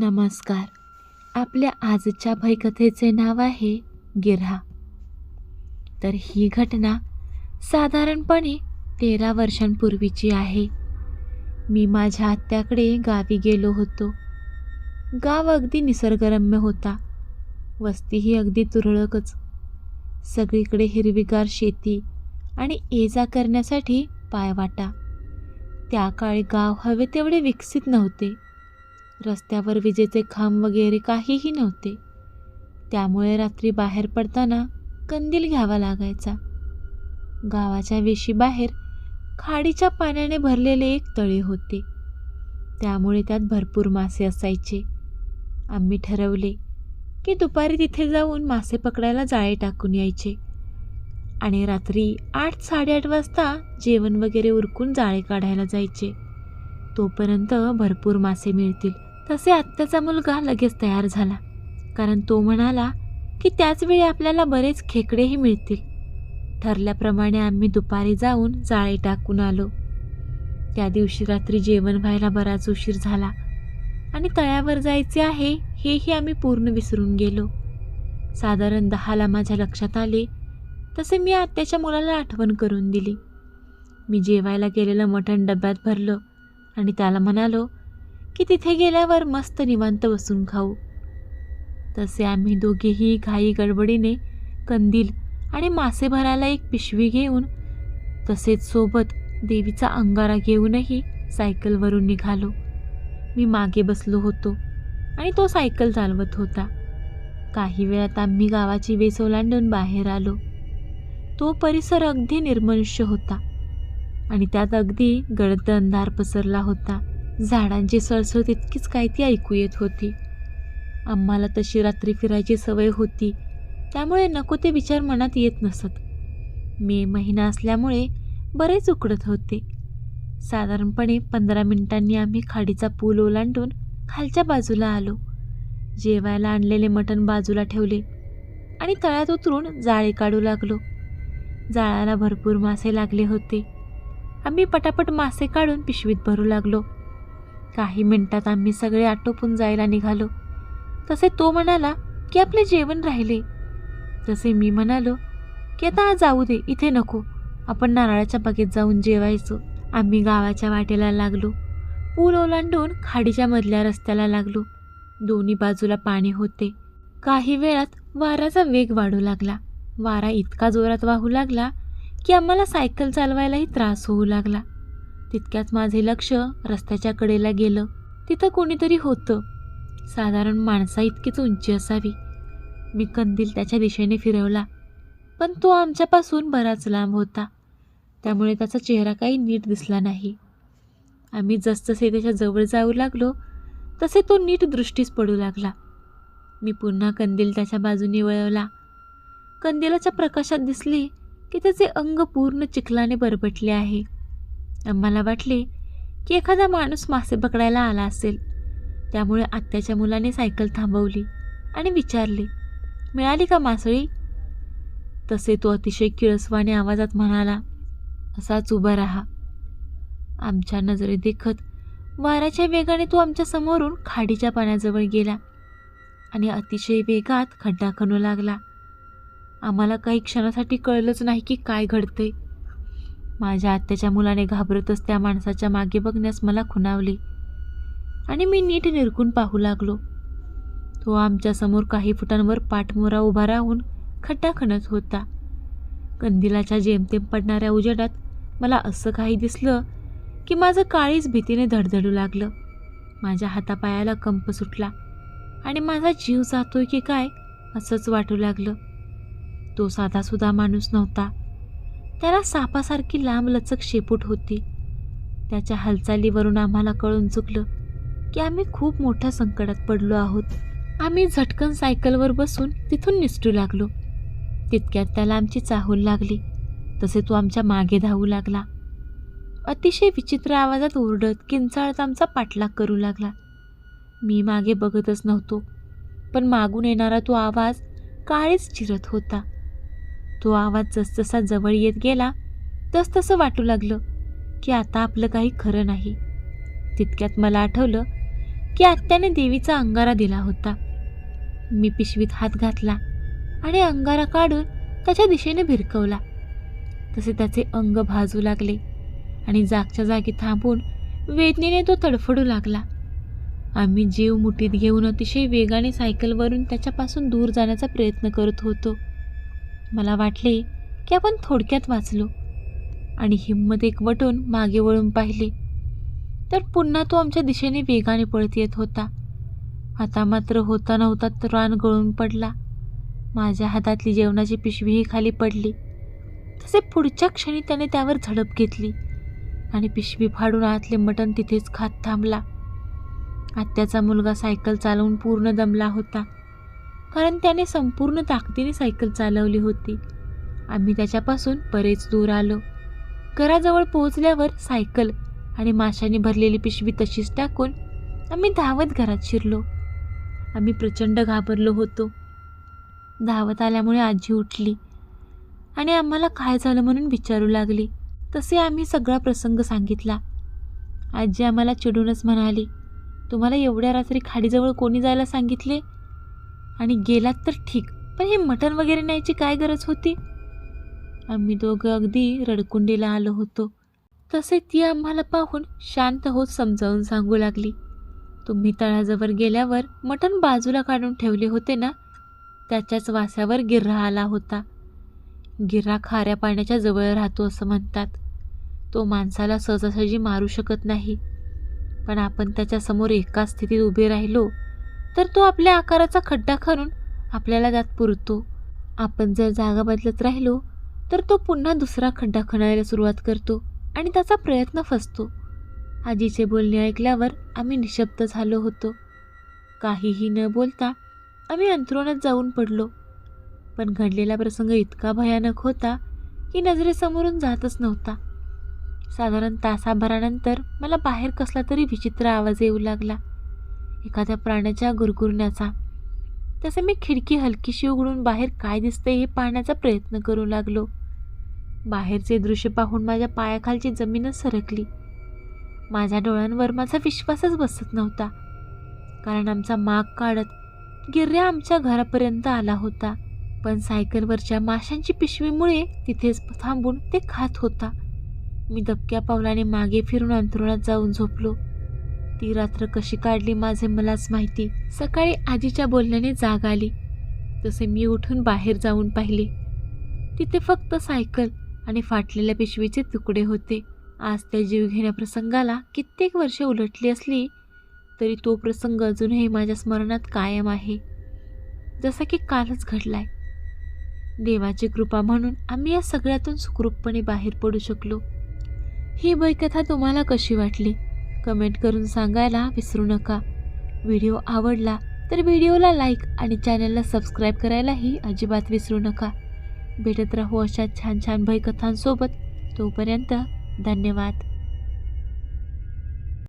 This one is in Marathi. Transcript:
नमस्कार. आपल्या आजच्या भयकथेचे नाव आहे गिरहा तर ही घटना साधारणपणे तेरा वर्षांपूर्वीची आहे. मी माझ्या आत्याकडे गावी गेलो होतो. गाव अगदी निसर्गरम्य होता. वस्तीही अगदी तुरळकच. सगळीकडे हिरवीगार शेती आणि ये जा करण्यासाठी पायवाटा. त्या काळी गाव हवे तेवढे विकसित नव्हते. रस्त्यावर विजेचे खांब वगैरे काहीही नव्हते. त्यामुळे रात्री बाहेर पडताना कंदील घ्यावा लागायचा. गावाच्या वेशीबाहेर खाडीच्या पाण्याने भरलेले एक तळे होते. त्यामुळे त्यात भरपूर मासे असायचे. आम्ही ठरवले की दुपारी तिथे जाऊन मासे पकडायला जाळे टाकून यायचे. आणि रात्री आठ साडेआठ वाजता जेवण वगैरे उरकून जाळे काढायला जायचे. तोपर्यंत भरपूर मासे मिळतील. तसे आत्याचा मुलगा लगेच तयार झाला. कारण तो म्हणाला की त्याचवेळी आपल्याला बरेच खेकडेही मिळतील. ठरल्याप्रमाणे आम्ही दुपारी जाऊन जाळे टाकून आलो. त्या दिवशी रात्री जेवण व्हायला बराच उशीर झाला. आणि तळ्यावर जायचे आहे हेही आम्ही पूर्ण विसरून गेलो. साधारण दहाला माझ्या लक्षात आले तसे मी आत्याच्या मुलाला आठवण करून दिली. मी जेवायला गेलेलं मटण डब्यात भरलं आणि त्याला म्हणालो की तिथे गेल्यावर मस्त निवांत बसून खाऊ. तसे आम्ही दोघेही घाई गडबडीने कंदील आणि मासे भरायला एक पिशवी घेऊन तसेच सोबत देवीचा अंगारा घेऊनही सायकलवरून निघालो. मी मागे बसलो होतो आणि तो सायकल चालवत होता. काही वेळात आम्ही गावाची वेस ओलांडून बाहेर आलो. तो परिसर अगदी निर्मनुष्य होता आणि त्यात अगदी गडद अंधार पसरला होता. झाडांची सळसळ तितकीच काय ती ऐकू येत होती. आम्हाला तशी रात्री फिरायची सवय होती. त्यामुळे नको ते विचार मनात येत नसत. मे महिना असल्यामुळे बरेच उकडत होते. साधारणपणे पंधरा मिनिटांनी आम्ही खाडीचा पूल ओलांडून खालच्या बाजूला आलो. जेवायला आणलेले मटण बाजूला ठेवले आणि तळ्यात उतरून जाळे काढू लागलो. जाळाला भरपूर मासे लागले होते. आम्ही पटापट मासे काढून पिशवीत भरू लागलो. काही मिनिटात आम्ही सगळे आटोपून जायला निघालो. तसे तो म्हणाला की आपले जेवण राहिले. तसे मी म्हणालो की आता जाऊ दे इथे नको. आपण नारळाच्या बागेत जाऊन जेवायचो. आम्ही गावाच्या वाटेला लागलो. पूल ओलांडून खाडीच्या मधल्या रस्त्याला लागलो. दोन्ही बाजूला पाणी होते. काही वेळात वाऱ्याचा वेग वाढू लागला. वारा इतका जोरात वाहू लागला की आम्हाला सायकल चालवायलाही त्रास होऊ लागला. तितक्यात माझे लक्ष रस्त्याच्या कडेला गेलं. तिथं कोणीतरी होतं. साधारण माणसा इतकीच उंची असावी. मी कंदील त्याच्या दिशेने फिरवला. पण तो आमच्यापासून बराच लांब होता. त्यामुळे त्याचा चेहरा काही नीट दिसला नाही. आम्ही जसजसे त्याच्याजवळ जाऊ लागलो तसे तो नीट दृष्टीस पडू लागला. मी पुन्हा कंदील त्याच्या बाजूने वळवला. कंदिलाच्या प्रकाशात दिसले की त्याचे अंग पूर्ण चिखलाने बरबटले आहे. आम्हाला वाटले की एखादा माणूस मासे पकडायला आला असेल. त्यामुळे आत्याच्या मुलाने सायकल थांबवली आणि विचारले मिळाली का मासळी? तसे तो अतिशय किळसवाने आवाजात म्हणाला असाच उभा राहा. आमच्या नजरे देखत वाऱ्याच्या वेगाने तो आमच्या समोरून खाडीच्या पाण्याजवळ गेला आणि अतिशय वेगात खड्डा खणू लागला. आम्हाला काही क्षणासाठी कळलंच नाही की काय घडतंय. माझ्या आत्याच्या मुलाने घाबरतच त्या माणसाच्या मागे बघण्यास मला खुणावले. आणि मी नीट निरकून पाहू लागलो. तो आमच्यासमोर काही फुटांवर पाठमोरा उभा राहून खड्डा खणत होता. कंदिलाच्या जेमतेम पडणाऱ्या उजेडात मला असं काही दिसलं की माझं काळीच भीतीने धडधडू लागलं. माझ्या हातापायाला कंप सुटला आणि माझा जीव जातोय की काय असंच वाटू लागलं. तो साधासुद्धा माणूस नव्हता. त्याला सापासारखी लांब लचक शेपूट होती. त्याच्या हालचालीवरून आम्हाला कळून चुकलं की आम्ही खूप मोठ्या संकटात पडलो आहोत. आम्ही झटकन सायकलवर बसून तिथून निसटू लागलो. तितक्यात त्याला आमची चाहूल लागली तसे तो आमच्या मागे धावू लागला. अतिशय विचित्र आवाजात ओरडत किंचाळत आमचा पाठलाग करू लागला. मी मागे बघतच नव्हतो पण मागून येणारा तो आवाज काळीच चिरत होता. तो आवाज जसजसा जवळ येत गेला तसतसं वाटू लागलं की आता आपलं काही खरं नाही. तितक्यात मला आठवलं की आत्याने देवीचा अंगारा दिला होता. मी पिशवीत हात घातला आणि अंगारा काढून त्याच्या दिशेने भिरकवला. तसे त्याचे अंग भाजू लागले आणि जागच्या जागी थांबून वेदनेने तो तडफडू लागला. आम्ही जीव मुठीत घेऊन अतिशय वेगाने सायकलवरून त्याच्यापासून दूर जाण्याचा प्रयत्न करत होतो. मला वाटले की आपण थोडक्यात वाचलो आणि हिंमत एकवटून मागे वळून पाहिले. तर पुन्हा तो आमच्या दिशेने वेगाने पळत येत होता. आता मात्र होता नव्हता तर रान गळून पडला. माझ्या हातातली जेवणाची पिशवीही खाली पडली. तसे पुढच्या क्षणी त्याने त्यावर झडप घेतली आणि पिशवी फाडून आतले मटण तिथेच खात थांबला. आत्याचा मुलगा सायकल चालवून पूर्ण दमला होता. कारण त्याने संपूर्ण ताकदीने सायकल चालवली होती. आम्ही त्याच्यापासून बरेच दूर आलो. घराजवळ पोहोचल्यावर सायकल आणि माशाने भरलेली पिशवी तशीच टाकून आम्ही धावत घरात शिरलो. आम्ही प्रचंड घाबरलो होतो. धावत आल्यामुळे आजी उठली आणि आम्हाला काय झालं म्हणून विचारू लागली. तसे आम्ही सगळा प्रसंग सांगितला. आजी आम्हाला चिडूनच म्हणाली तुम्हाला एवढ्या रात्री खाडीजवळ कोणी जायला सांगितले? आणि गेलात तर ठीक पण हे मटण वगैरे न्यायची काय गरज होती? आम्ही दोघं अगदी रडकुंडीला आलो होतो. तसे ती आम्हाला पाहून शांत होत समजावून सांगू लागली. तुम्ही तळाजवळ गेल्यावर मटण बाजूला काढून ठेवले होते ना? त्याच्याच वासावर गिर्रा आला होता. गिर्रा खाऱ्या पाण्याच्या जवळ राहतो असं म्हणतात. तो माणसाला सहजासहजी मारू शकत नाही. पण आपण त्याच्यासमोर एका स्थितीत उभे राहिलो तर तो आपल्या आकाराचा खड्डा खणून आपल्याला त्यात पुरतो. आपण जर जागा बदलत राहिलो तर तो पुन्हा दुसरा खड्डा खणायला सुरुवात करतो आणि त्याचा प्रयत्न फसतो. आजीचे बोलणे ऐकल्यावर आम्ही निशब्द झालो होतो. काहीही न बोलता आम्ही अंथरुणात जाऊन पडलो. पण घडलेला प्रसंग इतका भयानक होता की नजरेसमोरून जातच नव्हता. साधारण तासाभरानंतर मला बाहेर कसला तरी विचित्र आवाज येऊ लागला. एखाद्या प्राण्याच्या गुरगुरण्याचा. तसे मी खिडकी हलकीशी उघडून बाहेर काय दिसते हे पाहण्याचा प्रयत्न करू लागलो. बाहेरचे दृश्य पाहून माझ्या पायाखालची जमीनच सरकली. माझ्या डोळ्यांवर माझा विश्वासच बसत नव्हता. कारण आमचा माग काढत गिर्या आमच्या घरापर्यंत आला होता. पण सायकलवरच्या माशांची पिशवीमुळे तिथेच थांबून ते खात होता. मी दबक्या पावलाने मागे फिरून अंथरुणात जाऊन झोपलो. ती रात्र कशी काढली माझे मलाच माहिती. सकाळी आजीच्या बोलण्याने जाग आली. तसे मी उठून बाहेर जाऊन पाहिले. तिथे फक्त सायकल आणि फाटलेल्या पिशवीचे तुकडे होते. आज त्या जीवघेण्या प्रसंगाला कित्येक वर्षे उलटली असली तरी तो प्रसंग अजूनही माझ्या स्मरणात कायम आहे. जसा की कालच घडलाय. देवाची कृपा म्हणून आम्ही या सगळ्यातून सुखरूपपणे बाहेर पडू शकलो. ही बैकथा तुम्हाला कशी वाटली? कमेंट करून सांगायला विसरू नका. व्हिडिओ आवडला तर व्हिडिओला लाईक आणि चॅनलला सबस्क्राईब करायलाही अजिबात विसरू नका. भेटत राहू अशा छान छान भयकथांसोबत. तोपर्यंत धन्यवाद.